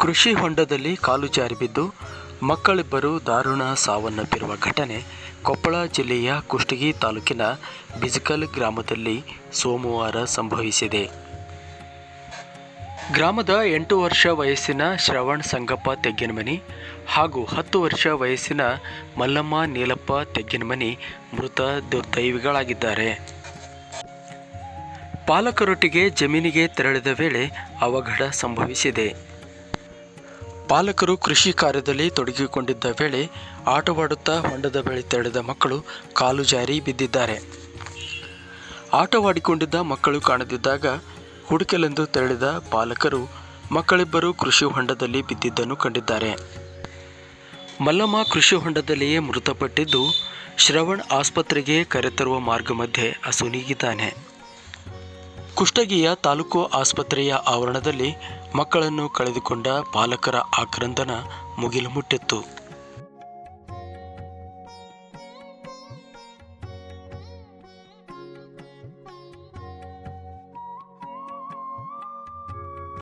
ಕೃಷಿ ಹೊಂಡದಲ್ಲಿ ಕಾಲು ಜಾರಿ ಬಿದ್ದು ಮಕ್ಕಳಿಬ್ಬರು ದಾರುಣ ಸಾವನ್ನಪ್ಪಿರುವ ಘಟನೆ ಕೊಪ್ಪಳ ಜಿಲ್ಲೆಯ ಕುಷ್ಟಗಿ ತಾಲೂಕಿನ ಬಿಜಕಲ್ ಗ್ರಾಮದಲ್ಲಿ ಸೋಮವಾರ ಸಂಭವಿಸಿದೆ. ಗ್ರಾಮದ ಎಂಟು ವರ್ಷ ವಯಸ್ಸಿನ ಶ್ರವಣ್ ಸಂಗಪ್ಪ ತೆಗ್ಗಿನಮನಿ ಹಾಗೂ ಹತ್ತು ವರ್ಷ ವಯಸ್ಸಿನ ಮಲ್ಲಮ್ಮ ನೀಲಪ್ಪ ತೆಗ್ಗಿನಮನಿ ಮೃತ ದುರ್ದೈವಿಗಳಾಗಿದ್ದಾರೆ. ಪಾಲಕರೊಟ್ಟಿಗೆ ಜಮೀನಿಗೆ ತೆರಳಿದ ವೇಳೆ ಅವಘಡ ಸಂಭವಿಸಿದೆ. ಪಾಲಕರು ಕೃಷಿ ಕಾರ್ಯದಲ್ಲಿ ತೊಡಗಿಕೊಂಡಿದ್ದ ವೇಳೆ ಆಟವಾಡುತ್ತಾ ಹೊಂಡದ ಬಳಿ ತೆರಳಿದ ಮಕ್ಕಳು ಕಾಲು ಜಾರಿ ಬಿದ್ದಿದ್ದಾರೆ. ಆಟವಾಡಿಕೊಂಡಿದ್ದ ಮಕ್ಕಳು ಕಾಣದಿದ್ದಾಗ ಹುಡುಕಲೆಂದು ತೆರಳಿದ ಪಾಲಕರು ಮಕ್ಕಳಿಬ್ಬರು ಕೃಷಿ ಹೊಂಡದಲ್ಲಿ ಬಿದ್ದಿದ್ದನ್ನು ಕಂಡಿದ್ದಾರೆ. ಮಲ್ಲಮ್ಮ ಕೃಷಿ ಹೊಂಡದಲ್ಲಿಯೇ ಮೃತಪಟ್ಟಿದ್ದು ಶ್ರವಣ್ ಆಸ್ಪತ್ರೆಗೆ ಕರೆತರುವ ಮಾರ್ಗ ಮಧ್ಯೆ ಅಸುನೀಗಿದ್ದಾನೆ ಕುಷ್ಟಗಿಯ ತಾಲೂಕು ಆಸ್ಪತ್ರೆಯ ಆವರಣದಲ್ಲಿ ಮಕ್ಕಳನ್ನು ಕಳೆದುಕೊಂಡ ಪಾಲಕರ ಆಕ್ರಂದನ ಮುಗಿಲು ಮುಟ್ಟಿತ್ತು.